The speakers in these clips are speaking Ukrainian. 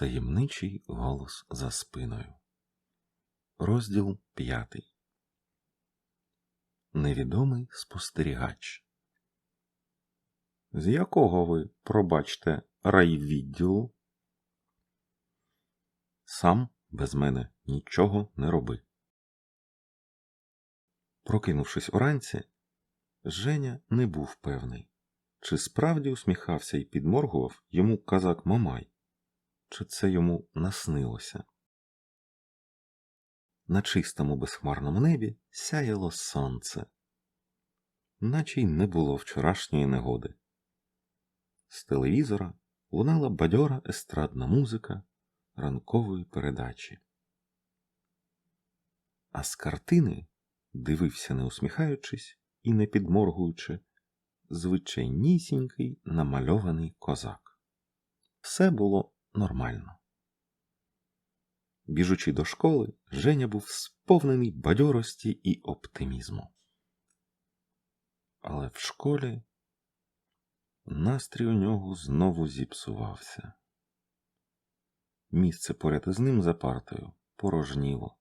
Таємничий голос за спиною. Розділ п'ятий. Невідомий спостерігач. З якого ви, пробачте, райвідділу? Сам без мене нічого не роби. Прокинувшись уранці, Женя не був певний, чи справді усміхався і підморгував йому казак Мамай, чи це йому наснилося. На чистому безхмарному небі сяяло сонце, наче й не було вчорашньої негоди. З телевізора лунала бадьора естрадна музика ранкової передачі. А з картини дивився, не усміхаючись і не підморгуючи, звичайнісінький намальований козак. Все було нормально. Біжучи до школи, Женя був сповнений бадьорості і оптимізму. Але в школі настрій у нього знову зіпсувався. Місце поряд із ним за партою порожніло.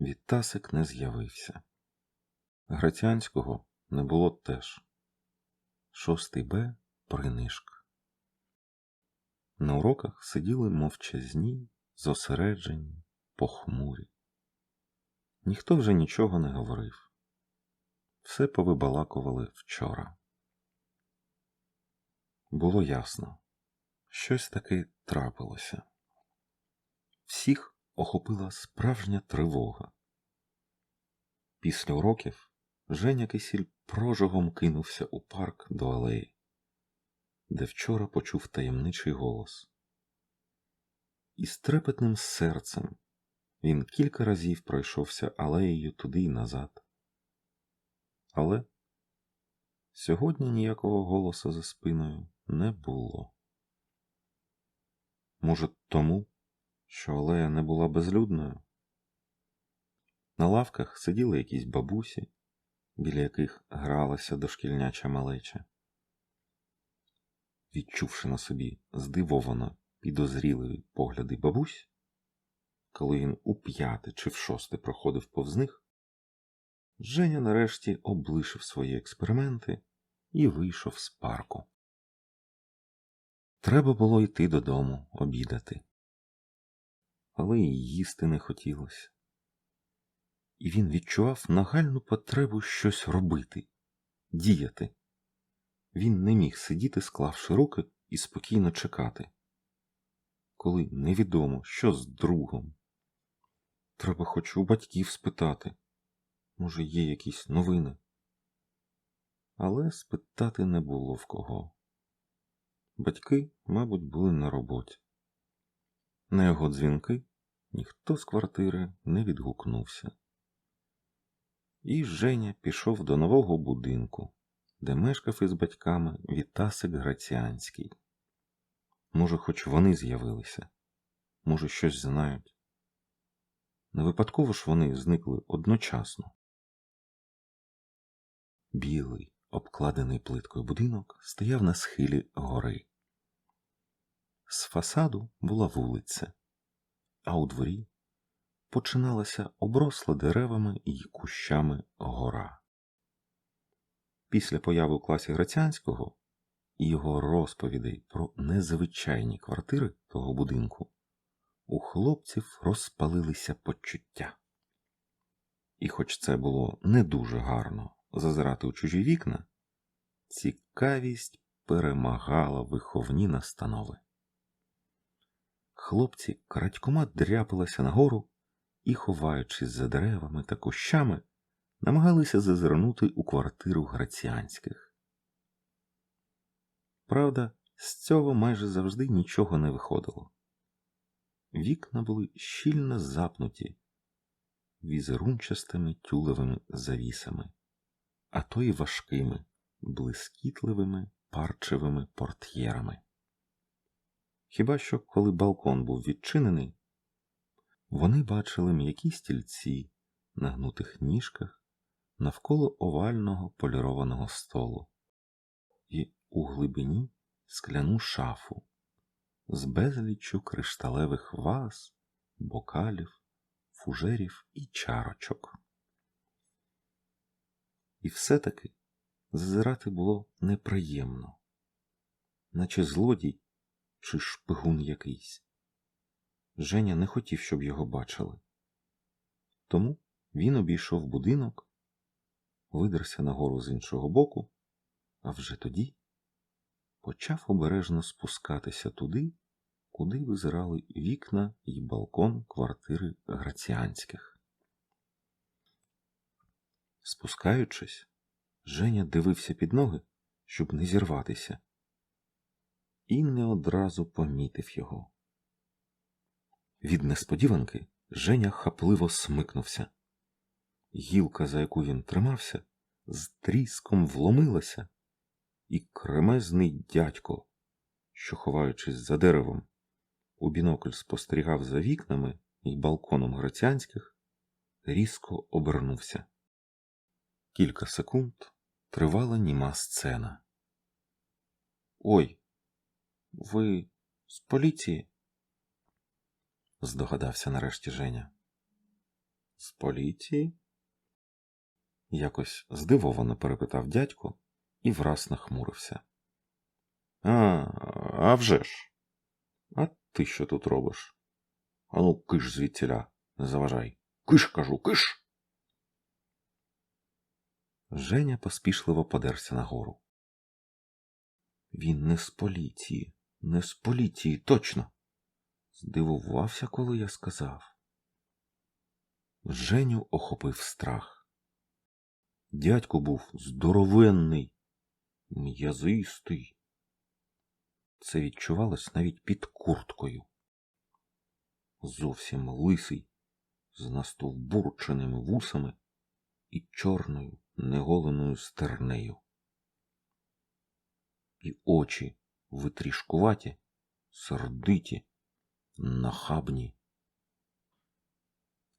Вітасик не з'явився. Грацянського не було теж. Шостий Б принишк. На уроках сиділи мовчазні, зосереджені, похмурі. Ніхто вже нічого не говорив. Все повибалакували вчора. Було ясно, щось таки трапилося. Всіх охопила справжня тривога. Після уроків Женя Кисіль прожогом кинувся у парк до алеї, де вчора почув таємничий голос. І з трепетним серцем він кілька разів пройшовся алеєю туди й назад. Але сьогодні ніякого голоса за спиною не було. Може, тому, що алея не була безлюдною? На лавках сиділи якісь бабусі, біля яких гралася дошкільняча малеча. Відчувши на собі здивовано підозріливі погляди бабусь, коли він у п'яте чи в шосте проходив повз них, Женя нарешті облишив свої експерименти і вийшов з парку. Треба було йти додому обідати, але й їсти не хотілося і він відчував нагальну потребу щось робити, діяти. Він не міг сидіти, склавши руки і спокійно чекати, коли невідомо, що з другом. Треба хоч у батьків спитати, може, є якісь новини. Але спитати не було в кого. Батьки, мабуть, були на роботі. На його дзвінки ніхто з квартири не відгукнувся. І Женя пішов до нового будинку, де мешкав із батьками Вітасик Граціанський. Може, хоч вони з'явилися, може, щось знають. Не випадково ж вони зникли одночасно. Білий, обкладений плиткою будинок стояв на схилі гори. З фасаду була вулиця, а у дворі починалася обросла деревами і кущами гора. Після появи у класі Грацянського і його розповідей про незвичайні квартири того будинку у хлопців розпалилися почуття. І, хоч це було не дуже гарно зазирати у чужі вікна, цікавість перемагала виховні настанови. Хлопці крадькома дряпалися нагору і, ховаючись за деревами та кущами, намагалися зазирнути у квартиру граціанських. Правда, з цього майже завжди нічого не виходило. Вікна були щільно запнуті візерунчастими тюлевими завісами, а то й важкими, блискітливими парчевими портьєрами. Хіба що коли балкон був відчинений, вони бачили м'які стільці на гнутих ніжках навколо овального полірованого столу і у глибині скляну шафу з безліччю кришталевих ваз, бокалів, фужерів і чарочок. І все-таки зазирати було неприємно, наче злодій чи шпигун якийсь. Женя не хотів, щоб його бачили. Тому він обійшов будинок, видерся нагору з іншого боку, а вже тоді почав обережно спускатися туди, куди визирали вікна і балкон квартири Граціанських. Спускаючись, Женя дивився під ноги, щоб не зірватися, і не одразу помітив його. Від несподіванки Женя хапливо смикнувся. Гілка, за яку він тримався, з тріском вломилася, і кремезний дядько, що, ховаючись за деревом, у бінокль спостерігав за вікнами і балконом граціанських, різко обернувся. Кілька секунд тривала німа сцена. Ой, ви з поліції? здогадався нарешті Женя. З поліції? Якось здивовано перепитав дядько і враз нахмурився. А, а вже ж. А ти що тут робиш? Ану, киш звідтіля, не заважай. Киш, кажу, киш. Женя поспішливо подерся нагору. Він не з поліції, не з поліції, точно. Здивувався, коли я сказав. Женю охопив страх. Дядько був здоровенний, м'язистий. Це відчувалось навіть під курткою. Зовсім лисий, з настовбурченими вусами і чорною неголеною стернею. І очі витрішкуваті, сердиті, нахабні.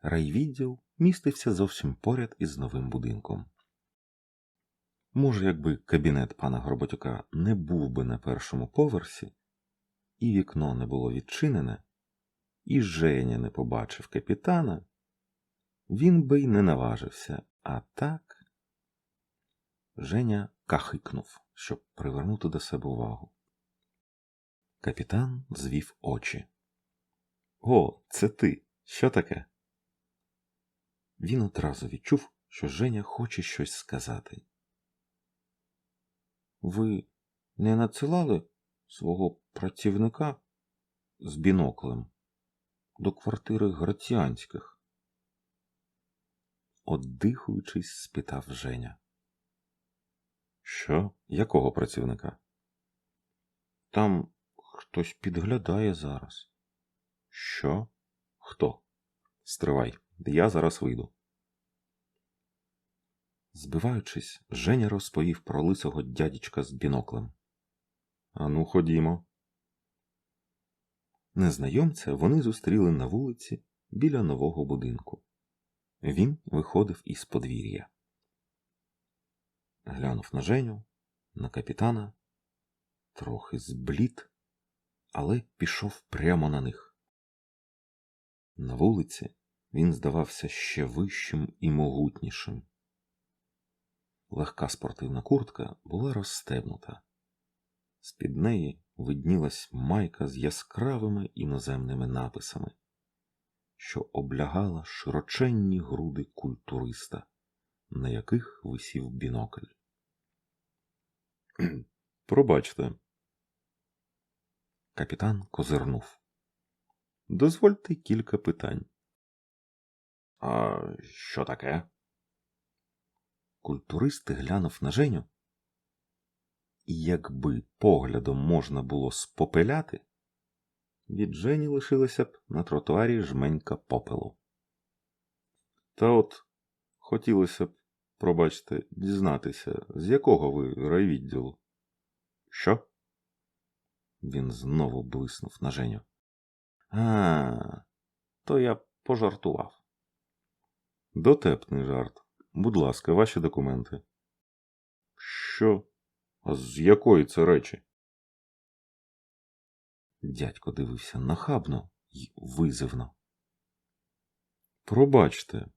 Райвідділ містився зовсім поряд із новим будинком. Може, якби кабінет пана Горботюка не був би на першому поверсі, і вікно не було відчинене, і Женя не побачив капітана, він би й не наважився, а так. Женя кахикнув, щоб привернути до себе увагу. Капітан звів очі. О, це ти. Що таке? Він одразу відчув, що Женя хоче щось сказати. Ви не надсилали свого працівника з біноклем до квартири Граціанських? Оддихуючись, спитав Женя. Що? Якого працівника? Там хтось підглядає зараз. Що? Хто? Стривай, я зараз вийду. Збиваючись, Женя розповів про лисого дядічка з біноклем. Ану, ходімо. Незнайомця вони зустріли на вулиці біля нового будинку. Він виходив із подвір'я. Глянув на Женю, на капітана, трохи зблід, але пішов прямо на них. На вулиці він здавався ще вищим і могутнішим. Легка спортивна куртка була розстебнута. З-під неї виднілась майка з яскравими іноземними написами, що облягала широченні груди культуриста, на яких висів бінокль. Пробачте. Капітан козирнув. Дозвольте кілька питань. А що таке? Культурист глянув на Женю, і якби поглядом можна було спопеляти, від Жені лишилося б на тротуарі жменька попелу. Та от хотілося б, пробачте, дізнатися, з якого ви райвідділу? Що? Він знову блиснув на Женю. А, то я пожартував. Дотепний жарт. Будь ласка, ваші документи. Що? А з якої це речі? Дядько дивився нахабно й визивно. Пробачте,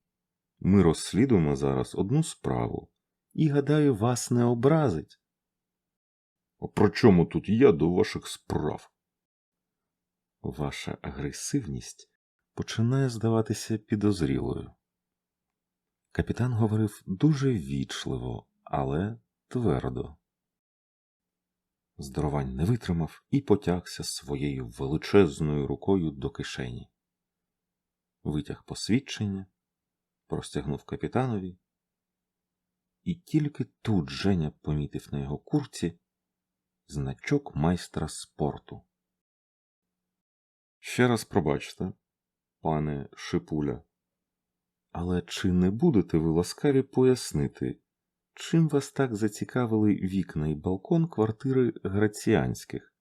ми розслідуємо зараз одну справу, і, гадаю, вас не образить. А при чому тут я до ваших справ? Ваша агресивність починає здаватися підозрілою. Капітан говорив дуже вічливо, але твердо. Здоровань не витримав і потягся своєю величезною рукою до кишені. Витяг посвідчення, простягнув капітанові, і тільки тут Женя помітив на його курці значок майстра спорту. Ще раз пробачте, пане Шипуля, але чи не будете ви ласкаві пояснити, чим вас так зацікавили вікна і балкон квартири Граціанських?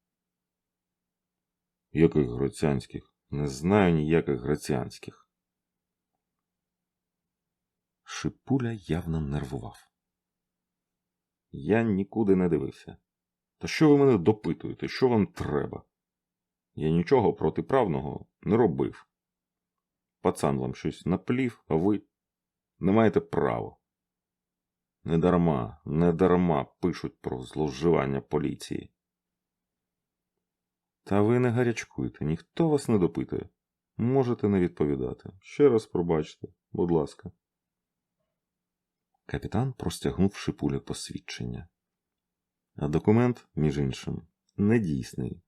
Яких Граціанських? Не знаю ніяких Граціанських. Шипуля явно нервував. Я нікуди не дивився. Та що ви мене допитуєте? Що вам треба? Я нічого протиправного не робив. Пацан вам щось наплів, а ви не маєте права. Недарма, недарма пишуть про зловживання поліції. Та ви не гарячкуйте, ніхто вас не допитує. Можете не відповідати. Ще раз пробачте, будь ласка. Капітан простягнув шипулі посвідчення. А документ, між іншим, недійсний.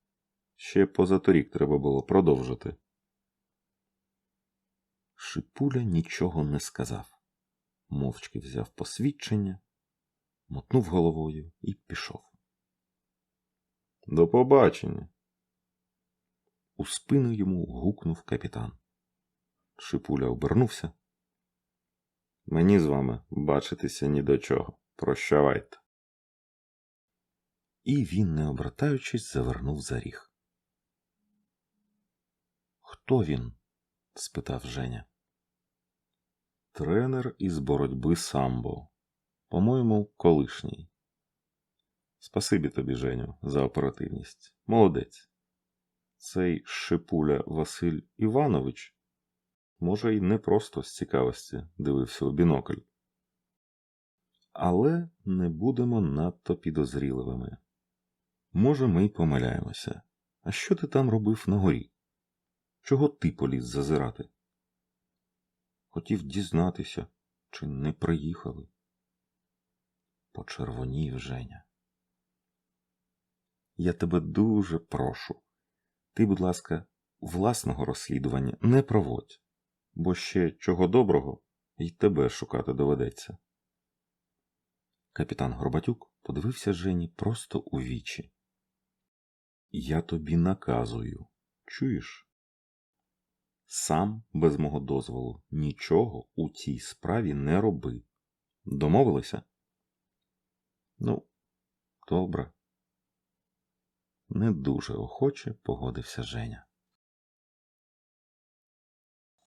Ще позаторік треба було продовжити. Шипуля нічого не сказав. Мовчки взяв посвідчення, мотнув головою і пішов. До побачення. У спину йому гукнув капітан. Шипуля обернувся. Мені з вами бачитися ні до чого. Прощавайте. І він, не обертаючись, завернув за ріг. Хто він? Спитав Женя. Тренер із боротьби самбо. По-моєму, колишній. Спасибі тобі, Женю, за оперативність. Молодець. Цей шипуля Василь Іванович, може, й не просто з цікавості дивився у бінокль. Але не будемо надто підозріливими. Може, ми й помиляємося. А що ти там робив на горі? Чого ти поліз зазирати? Хотів дізнатися, чи не приїхали. Почервонів Женя. Я тебе дуже прошу. Ти, будь ласка, власного розслідування не проводь, бо ще чого доброго й тебе шукати доведеться. Капітан Горбатюк подивився Жені просто у вічі. Я тобі наказую, чуєш? Сам без мого дозволу нічого у цій справі не роби. Домовилися? Ну, добре. Не дуже охоче погодився Женя.